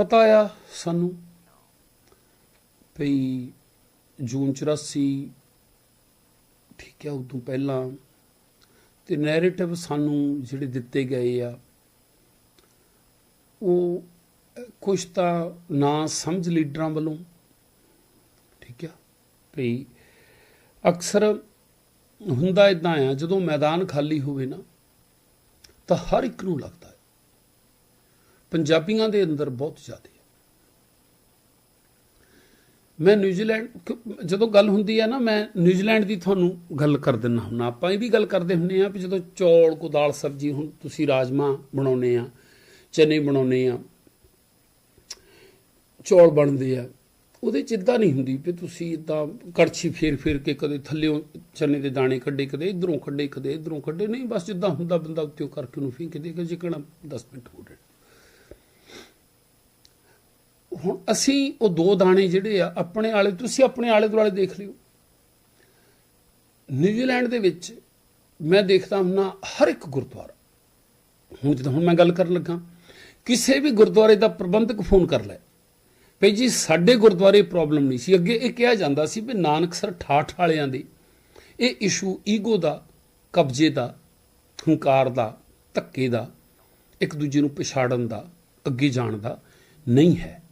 ਪਤਾ ਆ ਸਾਨੂੰ ਭਈ ਜੂਨ 84 ਠੀਕ ਹੈ ਉਦੋਂ ਪਹਿਲਾਂ ਤੇ ਨੈਰੇਟਿਵ ਸਾਨੂੰ ਜਿਹੜੇ ਦਿੱਤੇ ਗਏ ਆ, ਉਹ ਕੁਝ ਤਾਂ ਨਾ ਸਮਝ ਲੀਡਰਾਂ ਵੱਲੋਂ, ਠੀਕ ਆ, ਭਈ ਅਕਸਰ ਹੁੰਦਾ ਇਦਾਂ ਆ, ਜਦੋਂ ਮੈਦਾਨ ਖਾਲੀ ਹੋਵੇ ਨਾ, ਤਾਂ ਹਰ ਇੱਕ ਨੂੰ ਲੱਗਦਾ ਹੈ ਪੰਜਾਬੀਆਂ ਦੇ ਅੰਦਰ ਬਹੁਤ ਜ਼ਿਆਦਾ ਹੈ ਮੈਂ ਨਿਊਜ਼ੀਲੈਂਡ, ਜਦੋਂ ਗੱਲ ਹੁੰਦੀ ਹੈ ਨਾ, ਮੈਂ ਨਿਊਜ਼ੀਲੈਂਡ ਦੀ ਤੁਹਾਨੂੰ ਗੱਲ ਕਰ ਦਿੰਦਾ ਹੁੰਦਾ ਆਪਾਂ ਇਹ ਵੀ ਗੱਲ ਕਰਦੇ ਹੁੰਦੇ ਆ ਵੀ ਜਦੋਂ ਚੌਲ ਕੋ ਦਾਲ ਸਬਜ਼ੀ ਹੁਣ ਤੁਸੀਂ ਰਾਜਮਾ ਬਣਾਉਨੇ ਆ, ਚਨੇ ਬਣਾਉਨੇ ਆ, ਚੌਲ ਬਣਦੇ ਆ, ਉਹਦੇ ਚ ਇਦਾਂ ਨਹੀਂ ਹੁੰਦੀ ਵੀ ਤੁਸੀਂ ਇਦਾਂ ਕੜਛੀ ਫੇਰ ਫੇਰ ਕੇ ਕਦੇ ਥੱਲਿਓਂ ਚਨੇ ਦੇ ਦਾਣੇ ਕੱਢੇ, ਕਦੇ ਇਧਰੋਂ ਕੱਢੇ, ਕਦੇ ਇਧਰੋਂ ਕੱਢੇ। ਨਹੀਂ, ਬਸ ਜਿੱਦਾਂ ਹੁੰਦਾ ਬੰਦਾ ਉੱਤੇ ਕਰਕੇ ਉਹਨੂੰ ਫੇਂਕ ਦੇ ਕਿ ਜਿਕਣਾ 10 ਮਿੰਟ ਹੋ ਗਏ ਹੁਣ ਅਸੀਂ ਉਹ ਦੋ ਦਾਣੇ ਜਿਹੜੇ ਆ, ਆਪਣੇ ਆਲੇ, ਤੁਸੀਂ ਆਪਣੇ ਆਲੇ ਦੁਆਲੇ ਦੇਖ ਲਿਓ। ਨਿਊਜ਼ੀਲੈਂਡ ਦੇ ਵਿੱਚ ਮੈਂ ਦੇਖਦਾ ਹੁੰਨਾ ਹਰ ਇੱਕ ਗੁਰਦੁਆਰਾ। ਹੁਣ ਜਦੋਂ ਹੁਣ ਮੈਂ ਗੱਲ ਕਰਨ ਲੱਗਾ, ਕਿਸੇ ਵੀ ਗੁਰਦੁਆਰੇ ਦਾ ਪ੍ਰਬੰਧਕ ਫੋਨ ਕਰ ਲੈ। ਭਈ ਜੀ, ਸਾਡੇ ਗੁਰਦੁਆਰੇ ਪ੍ਰੋਬਲਮ ਨਹੀਂ ਸੀ। ਅੱਗੇ ਇਹ ਕਿਹਾ ਜਾਂਦਾ ਸੀ ਵੀ ਨਾਨਕਸਰ ਠਾਠ ਵਾਲਿਆਂ ਦੇ ਇਹ ਇਸ਼ੂ ਈਗੋ ਦਾ, ਕਬਜ਼ੇ ਦਾ, ਹੰਕਾਰ ਦਾ, ਧੱਕੇ ਦਾ, ਇੱਕ ਦੂਜੇ ਨੂੰ ਪਛਾੜਨ ਦਾ, ਅੱਗੇ ਜਾਣ ਦਾ ਨਹੀਂ ਹੈ।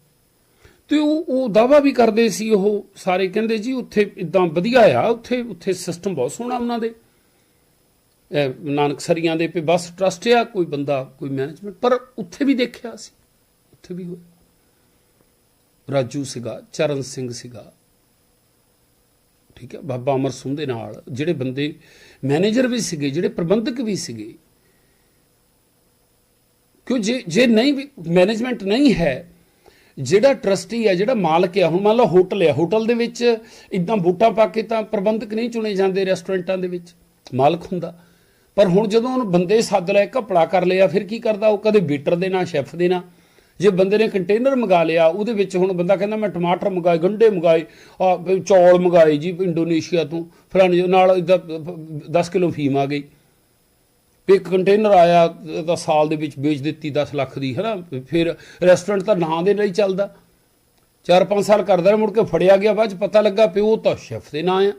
ਤੇ ਉਹ ਉਹ ਦਾਵਾ ਵੀ ਕਰਦੇ ਸੀ ਉਹ ਸਾਰੇ, ਕਹਿੰਦੇ ਜੀ ਉੱਥੇ ਇਦਾਂ ਵਧੀਆ ਆ, ਉੱਥੇ ਉੱਥੇ ਸਿਸਟਮ ਬਹੁਤ ਸੋਹਣਾ ਉਹਨਾਂ ਦੇ। ਨਾਨਕ ਸਰੀਆਂ ਦੇ ਪੇ ਬਸ ਟਰਸਟ ਆ, ਕੋਈ ਬੰਦਾ, ਕੋਈ ਮੈਨੇਜਮੈਂਟ ਪਰ ਉੱਥੇ ਵੀ ਦੇਖਿਆ ਸੀ, ਉੱਥੇ ਵੀ ਹੋਇਆ। ਰਾਜੂ ਸੀਗਾ, ਚਰਨ ਸਿੰਘ ਸੀਗਾ। ਠੀਕ ਹੈ, ਬਾਬਾ ਅਮਰ ਸਿੰਘ ਦੇ ਨਾਲ ਜਿਹੜੇ ਬੰਦੇ ਮੈਨੇਜਰ ਵੀ ਸੀਗੇ, ਜਿਹੜੇ ਪ੍ਰਬੰਧਕ ਵੀ ਸੀਗੇ। ਕਿਉਂ ਜੇ ਜੇ ਨਹੀਂ ਵੀ ਮੈਨੇਜਮੈਂਟ ਨਹੀਂ ਹੈ ਜਿਹੜਾ ਟਰਸਟੀ ਆ, ਜਿਹੜਾ ਮਾਲਕ ਆ, ਹੁਣ ਮੰਨ ਲਓ ਹੋਟਲ ਆ ਹੋਟਲ ਦੇ ਵਿੱਚ ਇਦਾਂ ਬੂਟਾ ਪਾ ਕੇ ਤਾਂ ਪ੍ਰਬੰਧਕ ਨਹੀਂ ਚੁਣੇ ਜਾਂਦੇ ਰੈਸਟੋਰੈਂਟਾਂ ਦੇ ਵਿੱਚ। ਮਾਲਕ ਹੁੰਦਾ। ਪਰ ਹੁਣ ਜਦੋਂ ਉਹਨੂੰ ਬੰਦੇ ਸੱਦ ਲਏ ਘਪਲਾ ਕਰ ਲਿਆ, ਫਿਰ ਕੀ ਕਰਦਾ ਉਹ? ਕਦੇ ਬੀਟਰ ਦੇ ਨਾਲ ਸ਼ੈਫ ਦੇ ਨਾਲ ਜੇ ਬੰਦੇ ਨੇ ਕੰਟੇਨਰ ਮੰਗਾ ਲਿਆ, ਉਹਦੇ ਵਿੱਚ ਹੁਣ ਬੰਦਾ ਕਹਿੰਦਾ, ਮੈਂ ਟਮਾਟਰ ਮੰਗਾਏ ਗੰਢੇ ਮੰਗਾਏ ਚੌਲ ਮੰਗਾਏ ਜੀ ਇੰਡੋਨੇਸ਼ੀਆ ਤੋਂ। ਫਲਾਣੇ ਨਾਲ ਇਦਾਂ 10 ਕਿਲੋ ਫੀਮ ਆ ਗਈ। ਵੀ ਇੱਕ ਕੰਟੇਨਰ ਆਇਆ ਤਾਂ ਸਾਲ ਦੇ ਵਿੱਚ ਵੇਚ ਦਿੱਤੀ 10 ਲੱਖ ਦੀ, ਹੈਨਾ? ਫਿਰ ਰੈਸਟੋਰੈਂਟ ਤਾਂ ਨਾਂ ਦੇ ਲਈ ਚੱਲਦਾ। 4-5 ਸਾਲ ਕਰਦਾ ਰਿਹਾ, ਮੁੜ ਕੇ ਫੜਿਆ ਗਿਆ, ਬਾਅਦ ਚ ਪਤਾ ਲੱਗਾ ਵੀ ਉਹ ਤਾਂ ਸ਼ੈਫ ਦੇ ਨਾਂ ਆ।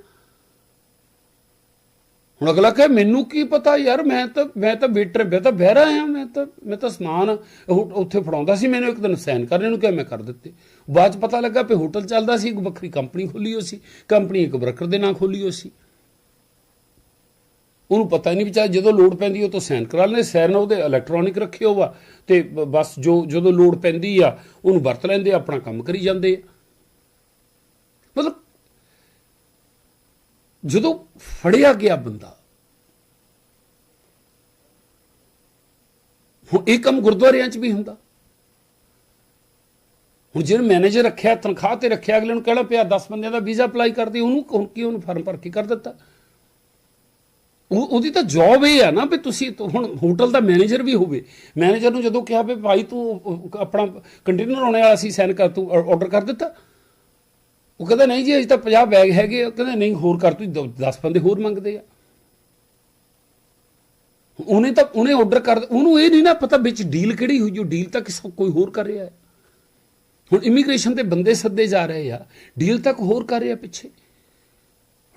ਹੁਣ ਅਗਲਾ ਕਹੇ, ਮੈਨੂੰ ਕੀ ਪਤਾ ਯਾਰ, ਮੈਂ ਤਾਂ ਮੈਂ ਤਾਂ ਵੇਟਰ ਮੈਂ ਤਾਂ ਬਹਿਰਾ ਆ, ਮੈਂ ਤਾਂ ਮੈਂ ਤਾਂ ਸਮਾਨ ਉਹ ਉੱਥੇ ਫੜਾਉਂਦਾ ਸੀ ਮੈਨੂੰ ਇੱਕ ਦਿਨ ਸਾਈਨ ਕਰਨੇ ਨੂੰ ਕਿਹਾ ਮੈਂ ਕਰ ਦਿੱਤੇ। ਬਾਅਦ ਚ ਪਤਾ ਲੱਗਾ ਵੀ ਹੋਟਲ ਚੱਲਦਾ ਸੀ, ਇੱਕ ਵੱਖਰੀ ਕੰਪਨੀ ਖੋਲੀ ਹੋ ਸੀ। ਕੰਪਨੀ ਇੱਕ ਬਰਕਰ ਦੇ ਨਾਂ ਖੋਲੀ ਹੋ ਸੀ। ਉਹਨੂੰ ਪਤਾ ਹੀ ਨਹੀਂ ਵਿਚਾਰ ਜਦੋਂ ਲੋਡ ਪੈਂਦੀ ਉਹ ਤੋਂ ਸਾਈਨ ਕਰਾ ਲੈਂਦੇ, ਸਾਈਨ ਉਹਦੇ ਇਲੈਕਟ੍ਰੋਨਿਕ ਰੱਖੇ ਹੋਵਾ ਤੇ ਬ- ਬਸ ਜੋ, ਜਦੋਂ ਲੋਡ ਪੈਂਦੀ ਆ, ਉਹਨੂੰ ਵਰਤ ਲੈਂਦੇ, ਆਪਣਾ ਕੰਮ ਕਰੀ ਜਾਂਦੇ ਆ। ਮਤਲਬ ਜਦੋਂ ਫੜਿਆ ਗਿਆ ਬੰਦਾ, ਹੁਣ ਇਹ ਕੰਮ ਗੁਰਦੁਆਰਿਆਂ 'ਚ ਵੀ ਹੁੰਦਾ। ਹੁਣ ਜਿਹਨੇ ਮੈਨੇਜਰ ਰੱਖਿਆ, ਤਨਖਾਹ ਤੇ ਰੱਖਿਆ, ਅਗਲੇ ਨੂੰ ਕਹਿਣਾ ਪਿਆ 10 ਬੰਦਿਆਂ ਦਾ ਵੀਜ਼ਾ ਅਪਲਾਈ ਕਰਦੀ ਉਹਨੂੰ ਹੁਣ ਕੀ ਉਹਨੂੰ ਫਾਰਮ ਭਰ ਕੇ ਕਰ ਦਿੱਤਾ? ਉਹਦੀ ਤਾਂ ਜੌਬ ਇਹ ਆ ਨਾ ਵੀ ਤੁਸੀਂ ਹੁਣ ਹੋਟਲ ਦਾ ਮੈਨੇਜਰ ਵੀ ਹੋਵੇ। ਮੈਨੇਜਰ ਨੂੰ ਜਦੋਂ ਕਿਹਾ ਵੀ ਭਾਈ ਤੂੰ ਆਪਣਾ ਕੰਟੇਨਰ ਆਉਣੇ ਵਾਲਾ ਸੀ ਸਾਈਨ ਕਰ ਤੂੰ ਆਰਡਰ ਕਰ ਦਿੱਤਾ। ਉਹ ਕਹਿੰਦਾ, ਨਹੀਂ ਜੀ, ਅਜੇ ਤਾਂ 50 ਬੈਗ ਹੈਗੇ ਆ। ਕਹਿੰਦਾ, ਨਹੀਂ, ਹੋਰ ਕਰ ਤੂੰ 10 ਬੰਦੇ ਹੋਰ ਮੰਗਦੇ ਆ। ਉਹਨੇ ਤਾਂ, ਉਹਨੇ ਆਰਡਰ ਕਰ ਉਹਨੂੰ ਇਹ ਨਹੀਂ ਨਾ ਪਤਾ ਵਿੱਚ ਡੀਲ ਕਿਹੜੀ ਹੋਈ ਜੋ ਡੀਲ ਤਾਂ ਕਿਸੇ ਕੋਈ ਹੋਰ ਕਰ ਰਿਹਾ ਹੈ। ਹੁਣ ਇਮੀਗ੍ਰੇਸ਼ਨ ਤੇ ਬੰਦੇ ਸੱਦੇ ਜਾ ਰਹੇ ਆ। ਡੀਲ ਤੱਕ ਹੋਰ ਕਰ ਰਿਹਾ ਪਿੱਛੇ।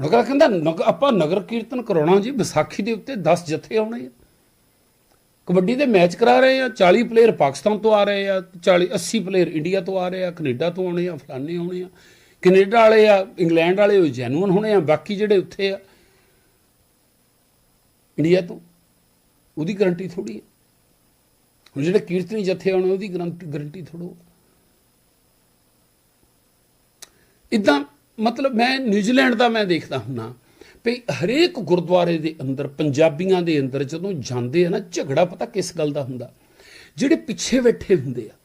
ਨਗਰ ਕਹਿੰਦਾ ਨਗ- ਆਪਾਂ ਨਗਰ ਕੀਰਤਨ ਕਰਾਉਣਾ ਜੀ, ਵਿਸਾਖੀ ਦੇ ਉੱਤੇ 10 ਜਥੇ ਆਉਣੇ ਆ। ਕਬੱਡੀ ਦੇ ਮੈਚ ਕਰਾ ਰਹੇ ਆ 40 ਪਲੇਅਰ ਪਾਕਿਸਤਾਨ ਤੋਂ ਆ ਰਹੇ ਆ 40 80 ਪਲੇਅਰ ਇੰਡੀਆ ਤੋਂ ਆ ਰਹੇ ਆ, ਕੈਨੇਡਾ ਤੋਂ ਆਉਣੇ ਆ ਫਲਾਨੇ ਆਉਣੇ ਆ। ਕੈਨੇਡਾ ਵਾਲੇ ਆ, ਇੰਗਲੈਂਡ ਵਾਲੇ ਉਹ ਜੈਨੂਨ ਹੋਣੇ ਆ, ਬਾਕੀ ਜਿਹੜੇ ਉੱਥੇ ਆ, ਇੰਡੀਆ ਤੋਂ, ਉਹਦੀ ਗਰੰਟੀ ਥੋੜੀ ਹੈ ਹੁਣ ਜਿਹੜੇ ਕੀਰਤਨੀ ਜਥੇ ਆਉਣੇ, ਉਹਦੀ ਗਰੰਟੀ ਥੋੜੋ ਇਦਾਂ ਮਤਲਬ ਮੈਂ ਨਿਊਜ਼ੀਲੈਂਡ ਦਾ ਮੈਂ ਦੇਖਦਾ ਹੁੰਨਾ ਵੀ ਹਰੇਕ ਗੁਰਦੁਆਰੇ ਦੇ ਅੰਦਰ, ਪੰਜਾਬੀਆਂ ਦੇ ਅੰਦਰ ਜਦੋਂ ਜਾਂਦੇ ਆ ਨਾ, ਝਗੜਾ ਪਤਾ ਕਿਸ ਗੱਲ ਦਾ ਹੁੰਦਾ? ਜਿਹੜੇ ਪਿੱਛੇ ਬੈਠੇ ਹੁੰਦੇ ਆ,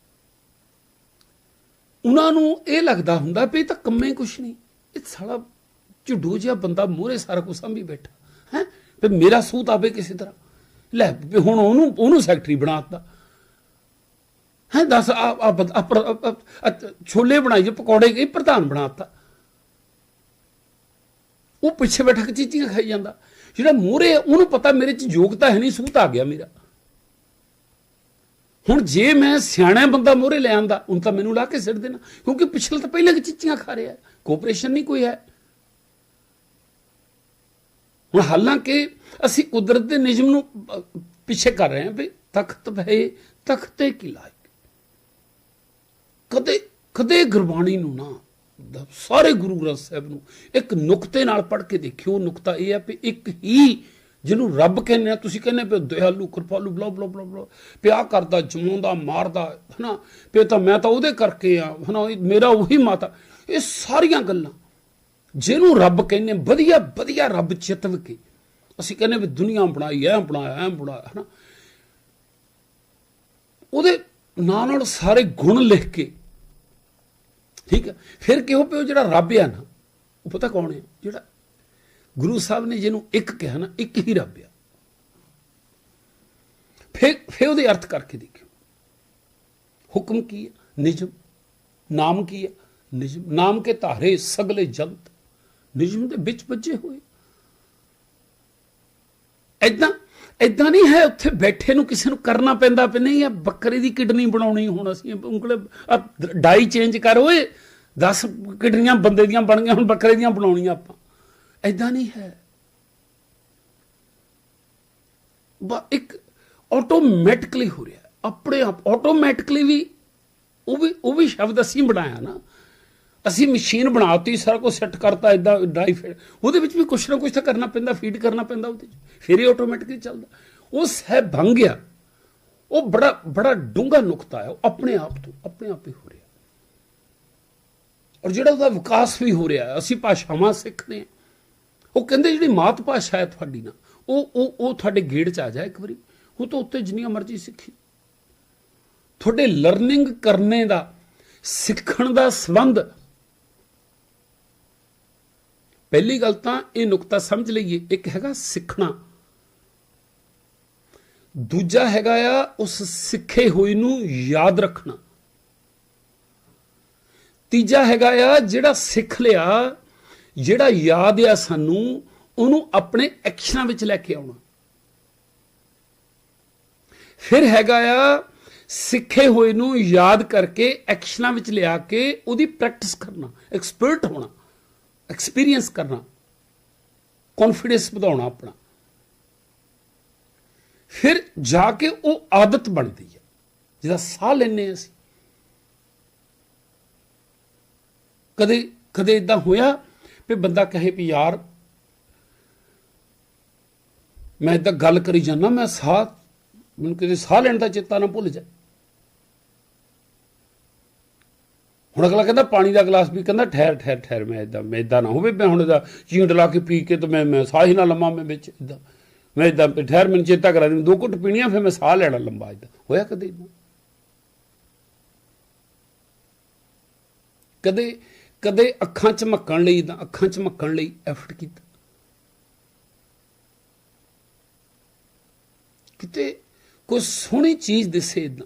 ਉਹਨਾਂ ਨੂੰ ਇਹ ਲੱਗਦਾ ਹੁੰਦਾ ਵੀ ਇਹ ਤਾਂ ਕੰਮੇ ਕੁਛ ਨਹੀਂ। ਇਹ ਸਾਲਾ ਝੁੱਡੂ ਜਿਹਾ ਬੰਦਾ ਮੂਹਰੇ ਸਾਰਾ ਕੁਝ ਸੰਭੀ ਬੈਠਾ, ਹੈ? ਵੀ ਮੇਰਾ ਸੂਤ ਆਵੇ ਕਿਸੇ ਤਰ੍ਹਾਂ। ਲੈ ਵੀ ਹੁਣ ਉਹਨੂੰ ਉਹਨੂੰ ਸੈਕਟਰੀ ਬਣਾਤਾ ਹੈ, ਦੱਸ, ਆ ਆ ਬੰਦ- ਆ ਆ ਛੋਲੇ ਬਣਾਈਏ ਪਕੌੜੇ, ਇਹ ਪ੍ਰਧਾਨ ਬਣਾਤਾ ਉਹ ਪਿੱਛੇ ਬੈਠਾ ਕੇ ਚੀਚੀਆਂ ਖਾਈ ਜਾਂਦਾ। ਜਿਹੜਾ ਮੂਹਰੇ ਉਹਨੂੰ ਪਤਾ ਮੇਰੇ ਚ ਯੋਗਤਾ ਹੈ ਨਹੀਂ, ਸੂਤ ਆ ਗਿਆ ਮੇਰਾ। ਹੁਣ ਜੇ ਮੈਂ ਸਿਆਣਾ ਬੰਦਾ ਮੋਰੇ ਲੈ ਆਂਦਾ ਹੁਣ ਤਾਂ ਮੈਨੂੰ ਲਾ ਕੇ ਸਿੱਟ ਦੇਣਾ, ਕਿਉਂਕਿ ਪਿਛਲੇ ਤਾਂ ਪਹਿਲਾਂ ਕਿ ਚਿੱਚੀਆਂ ਖਾ ਰਿਹਾ ਕੋਆਪਰੇਸ਼ਨ ਨਹੀਂ ਕੋਈ ਹੈ। ਹੁਣ ਹਾਲਾਂਕਿ ਅਸੀਂ ਕੁਦਰਤ ਦੇ ਨਿਯਮ ਨੂੰ ਪਿੱਛੇ ਕਰ ਰਹੇ ਹਾਂ ਵੀ ਤਖਤ ਭਏ, ਤਖਤੇ ਕੀ ਲਾਇਕ। ਕਦੇ ਕਦੇ ਗੁਰਬਾਣੀ ਨੂੰ ਨਾ ਸਾਰੇ ਗੁਰੂ ਗ੍ਰੰਥ ਸਾਹਿਬ ਨੂੰ ਇੱਕ ਨੁਕਤੇ ਨਾਲ ਪੜ੍ਹ ਕੇ ਦੇਖਿਓ, ਨੁਕਤਾ ਇਹ ਹੈ ਵੀ ਇੱਕ ਹੀ ਜਿਹਨੂੰ ਰੱਬ ਕਹਿੰਦੇ ਆ, ਤੁਸੀਂ ਕਹਿੰਦੇ ਪਏ ਦਇਆਲੂ ਕਿਰਪਾਲੂ, ਬਲਾ ਬਲਾ ਬਲਾ ਬਲਾ, ਪਿਆ ਕਰਦਾ, ਜਮਾਉਂਦਾ, ਮਾਰਦਾ, ਹਨਾ? ਪੇ ਤਾਂ ਮੈਂ ਤਾਂ ਉਹਦੇ ਕਰਕੇ ਆ, ਹਨਾ? ਇਹ ਮੇਰਾ ਉਹੀ ਮਾਤਾ ਇਹ ਸਾਰੀਆਂ ਗੱਲਾਂ ਜਿਹਨੂੰ ਰੱਬ ਕਹਿੰਦੇ ਵਧੀਆ ਵਧੀਆ ਰੱਬ ਚਿਤਵ ਕੇ ਅਸੀਂ ਕਹਿੰਦੇ ਵੀ ਦੁਨੀਆ ਬਣਾਈ, ਐ ਬਣਾਇਆ ਐ ਬਣਾਇਆ, ਹਨਾ? ਉਹਦੇ ਨਾਲ ਨਾਲ ਸਾਰੇ ਗੁਣ ਲਿਖ ਕੇ ਠੀਕ ਹੈ? ਫਿਰ ਕਿਉਂ ਪਿਓ ਜਿਹੜਾ ਰੱਬ ਆ ਨਾ? ਉਹ ਪਤਾ ਕੌਣ ਹੈ? ਜਿਹੜਾ ਗੁਰੂ ਸਾਹਿਬ ਨੇ ਜਿਹਨੂੰ ਇੱਕ ਕਿਹਾ ਨਾ, ਇੱਕ ਹੀ ਰੱਬ ਆ। ਫਿਰ ਫਿਰ ਉਹਦੇ ਅਰਥ ਕਰਕੇ ਦੇਖਿਓ। ਹੁਕਮ ਕੀ ਹੈ? ਨਿਜਮ ਨਾਮ ਕੀ ਹੈ? ਨਿਜਮ ਨਾਮ ਕੇ ਧਾਰੇ ਸਗਲੇ ਜਗਤ। ਨਿਜਮ ਦੇ ਵਿੱਚ ਬੱਜੇ ਹੋਏ। ਐਦਾਂ ਐਦਾਂ ਨਹੀਂ ਹੈ ਉੱਥੇ ਬੈਠੇ ਨੂੰ ਕਿਸੇ ਨੂੰ ਕਰਨਾ ਪੈਂਦਾ ਪਈ ਨਹੀਂ, ਇਹ ਬੱਕਰੇ ਦੀ ਕਿਡਨੀ ਬਣਾਉਣੀ ਹੁਣ ਅਸੀਂ, ਉਂਗਲੇ ਡਾਈ ਚੇਂਜ ਕਰ ਓਏ। 10 ਕਿਡਨੀਆਂ ਬੰਦੇ ਦੀਆਂ ਬਣ ਗਈਆਂ, ਹੁਣ ਬੱਕਰੇ ਦੀਆਂ ਬਣਾਉਣੀਆਂ ਆਪਾਂ। ਐਦਾਂ ਨਹੀਂ ਹੈ। ਬਾ, ਇੱਕ ਆਟੋਮੈਟਿਕਲੀ ਹੋ ਰਿਹਾ। ਆਪਣੇ ਆਪ ਆਟੋਮੈਟਿਕਲੀ ਵੀ, ਉਹ ਵੀ ਉਹ ਵੀ ਸ਼ਬਦ ਅਸੀਂ ਬਣਾਇਆ ਨਾ। ਅਸੀਂ ਮਸ਼ੀਨ ਬਣਾਤੀ, ਸਾਰਾ ਕੁਝ ਸੈੱਟ ਕਰਤਾ ਇਦਾਂ ਡਾਈ ਫੀਡ ਉਹਦੇ ਵਿੱਚ ਵੀ ਕੁਛ ਨਾ ਕੁਛ ਤਾਂ ਕਰਨਾ ਪੈਂਦਾ ਫੀਡ ਕਰਨਾ ਪੈਂਦਾ ਉਹਦੇ ਚ ਫਿਰ ਇਹ ਆਟੋਮੈਟਿਕਲੀ ਚੱਲਦਾ। ਉਹ ਸਹਿ ਭੰਗ ਗਿਆ। ਉਹ ਬੜਾ ਬੜਾ ਡੂੰਘਾ ਨੁਕਤਾ ਹੈ। ਉਹ ਆਪਣੇ ਆਪ ਤੋਂ, ਆਪਣੇ ਆਪ ਹੀ ਹੋ ਰਿਹਾ। ਔਰ ਜਿਹੜਾ ਉਹਦਾ ਵਿਕਾਸ ਵੀ ਹੋ ਰਿਹਾ ਅਸੀਂ ਭਾਸ਼ਾਵਾਂ ਸਿੱਖਦੇ ਹਾਂ। ਉਹ ਕਹਿੰਦੇ ਜਿਹੜੀ ਮਾਤ ਭਾਸ਼ਾ ਹੈ ਤੁਹਾਡੀ ਨਾ, ਉਹ ਉਹ ਉਹ ਤੁਹਾਡੇ ਗੇੜ ਚ ਆ ਜਾਏ ਇੱਕ ਵਾਰੀ। ਉਹ ਤਾਂ ਉੱਤੇ ਜਿੰਨੀਆਂ ਮਰਜ਼ੀ ਸਿੱਖੀ। ਤੁਹਾਡੇ ਲਰਨਿੰਗ ਕਰਨੇ ਦਾ, ਸਿੱਖਣ ਦਾ ਸੰਬੰਧ ਪਹਿਲੀ ਗੱਲ ਤਾਂ ਇਹ ਨੁਕਤਾ ਸਮਝ ਲਈਏ, ਇੱਕ ਹੈਗਾ ਸਿੱਖਣਾ। ਦੂਜਾ ਹੈਗਾ ਆ ਉਸ ਸਿੱਖੇ ਹੋਏ ਨੂੰ ਯਾਦ ਰੱਖਣਾ। ਤੀਜਾ ਹੈਗਾ ਆ ਜਿਹੜਾ ਸਿੱਖ ਲਿਆ, ਜਿਹੜਾ ਯਾਦ ਆ ਸਾਨੂੰ, ਉਹਨੂੰ ਆਪਣੇ ਐਕਸ਼ਨਾਂ ਵਿੱਚ ਲੈ ਕੇ ਆਉਣਾ। ਫਿਰ ਹੈਗਾ ਆ ਸਿੱਖੇ ਹੋਏ ਨੂੰ ਯਾਦ ਕਰਕੇ, ਐਕਸ਼ਨਾਂ ਵਿੱਚ ਲਿਆ ਕੇ ਉਹਦੀ ਪ੍ਰੈਕਟਿਸ ਕਰਨਾ, ਐਕਸਪਰਟ ਹੋਣਾ। ਐਕਸਪੀਰੀਅੰਸ ਕਰਨਾ ਕੌਨਫੀਡੈਂਸ ਵਧਾਉਣਾ ਆਪਣਾ। ਫਿਰ ਜਾ ਕੇ ਉਹ ਆਦਤ ਬਣਦੀ ਹੈ, ਜਿਹਦਾ ਸਾਹ ਲੈਨੇ ਅਸੀਂ। ਕਦੇ ਕਦੇ ਇਦਾਂ ਹੋਇਆ ਵੀ ਬੰਦਾ ਕਹੇ ਵੀ ਯਾਰ, ਮੈਂ ਇਦਾਂ ਗੱਲ ਕਰੀ ਜਾਂਦਾ, ਮੈਂ ਸਾਹ, ਮੈਨੂੰ ਕਿਤੇ ਸਾਹ ਲੈਣ ਦਾ ਚੇਤਾ ਨਾ ਭੁੱਲ ਜਾ ਹੁਣ ਅਗਲਾ ਕਹਿੰਦਾ ਪਾਣੀ ਦਾ ਗਲਾਸ ਵੀ ਕਹਿੰਦਾ ਠਹਿਰ ਠਹਿਰ ਠਹਿਰ, ਮੈਂ ਇਦਾਂ ਮੈਂ ਇਦਾਂ ਨਾ ਹੋਵੇ, ਮੈਂ ਹੁਣ ਇਹਦਾ ਚੀਂਡ ਲਾ ਕੇ ਪੀ ਕੇ ਤੇ ਮੈਂ ਮੈਂ ਸਾਹ ਹੀ ਨਾ ਲੰਮਾ ਮੈਂ ਵਿੱਚ ਇਦਾਂ ਮੈਂ ਇਦਾਂ ਠਹਿਰ, ਮੈਨੂੰ ਚੇਤਾ ਕਰਾ ਦੇ ਦੋ ਘੁੱਟ ਪੀਣੀਆਂ, ਫਿਰ ਮੈਂ ਸਾਹ ਲੈਣਾ ਲੰਬਾ ਇਦਾਂ ਹੋਇਆ ਕਦੇ ਇਦਾਂ ਕਦੇ ਕਦੇ ਅੱਖਾਂ ਚ ਮੱਕਣ ਲਈ ਤਾਂ ਅੱਖਾਂ ਚ ਮੱਕਣ ਲਈ ਐਫਰਟ ਕੀਤਾ? ਕਿਤੇ ਕੋਈ ਸੋਹਣੀ ਚੀਜ਼ ਦਿਸੇ ਇਦਾਂ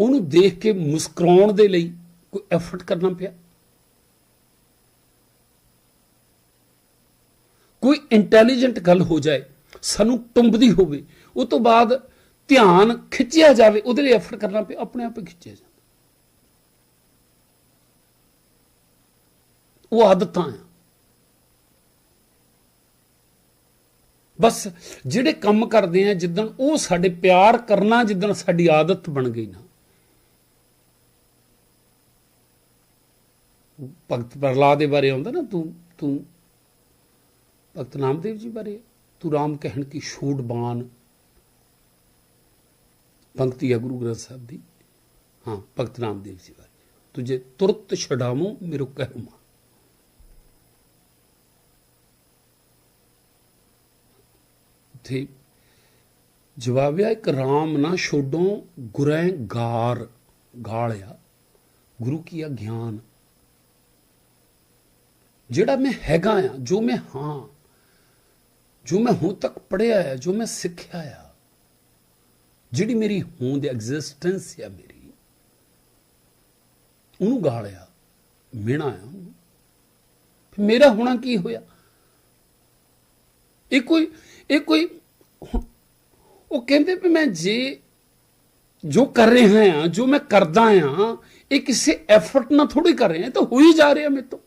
ਉਹਨੂੰ ਦੇਖ ਕੇ ਮੁਸਕਰਾਉਣ ਦੇ ਲਈ ਕੋਈ ਐਫਰਟ ਕਰਨਾ ਪਿਆ। ਕੋਈ ਇੰਟੈਲੀਜੈਂਟ ਗੱਲ ਹੋ ਜਾਏ, ਸਾਨੂੰ ਟੁੰਬਦੀ ਹੋਵੇ, ਉਹ ਤੋਂ ਬਾਅਦ ਧਿਆਨ ਖਿੱਚਿਆ ਜਾਵੇ, ਉਹਦੇ ਲਈ ਐਫਰਟ ਕਰਨਾ ਪਿਆ, ਆਪਣੇ ਆਪ ਹੀ ਖਿੱਚਿਆ ਜਾਂਦਾ ਉਹ ਆਦਤਾਂ ਆ। ਬਸ ਜਿਹੜੇ ਕੰਮ ਕਰਦੇ ਆ, ਜਿੱਦਣ ਉਹ ਸਾਡੇ ਪਿਆਰ ਕਰਨਾ, ਜਿੱਦਣ ਸਾਡੀ ਆਦਤ ਬਣ ਗਈ ਨਾ ਭਗਤ ਪ੍ਰਹਲਾਦ ਦੇ ਬਾਰੇ ਆਉਂਦਾ ਨਾ, ਤੂੰ ਤੂੰ ਭਗਤ ਨਾਮਦੇਵ ਜੀ ਬਾਰੇ, ਤੂੰ ਰਾਮ ਕਹਿਣ ਕੀ ਛੂਟ ਬਾਨ ਪੰਕਤੀ ਹੈ ਗੁਰੂ ਗ੍ਰੰਥ ਸਾਹਿਬ ਦੀ। ਹਾਂ, ਭਗਤ ਨਾਮਦੇਵ ਜੀ ਬਾਰੇ। ਤੁਝੇ ਤੁਰਤ ਛਡਾਵੋ ਮੇਰੋ ਕਹਿਮਾ ਤੇ ਜਵਾਬਿਆ ਇੱਕ ਰਾਮ ਨਾ ਛੋਡੋ ਗੁਰੈ ਗਾਰ, ਗਾਲਿਆ। ਗੁਰੂ ਕੀ ਆ ਗਿਆਨ? ਜਿਹੜਾ ਮੈਂ ਹੈਗਾ ਆ, ਜੋ ਮੈਂ ਹਾਂ, ਜੋ ਮੈਂ ਹੁਣ ਤੱਕ ਪੜਿਆ ਆ, ਜੋ ਮੈਂ ਸਿੱਖਿਆ ਆ, ਜਿਹੜੀ ਮੇਰੀ ਹੋਂਦ ਐਗਜ਼ਿਸਟੈਂਸ ਆ ਮੇਰੀ, ਉਹਨੂੰ ਗਾਲਿਆ, ਮਿਹਣਾ ਆ ਉਹਨੂੰ। ਫਿਰ ਮੇਰਾ ਹੋਣਾ ਕੀ ਹੋਇਆ ਇਹ ਕੋਈ ਇਹ ਕੋਈ ਉਹ ਕਹਿੰਦੇ ਵੀ ਮੈਂ ਜੇ ਜੋ ਕਰ ਰਿਹਾ ਆ, ਜੋ ਮੈਂ ਕਰਦਾ ਹਾਂ ਇਹ ਕਿਸੇ ਐਫਰਟ ਨਾਲ ਥੋੜੀ ਕਰ ਰਿਹਾ ਤਾਂ ਹੋ ਹੀ ਜਾ ਰਿਹਾ ਮੇਰੇ ਤੋਂ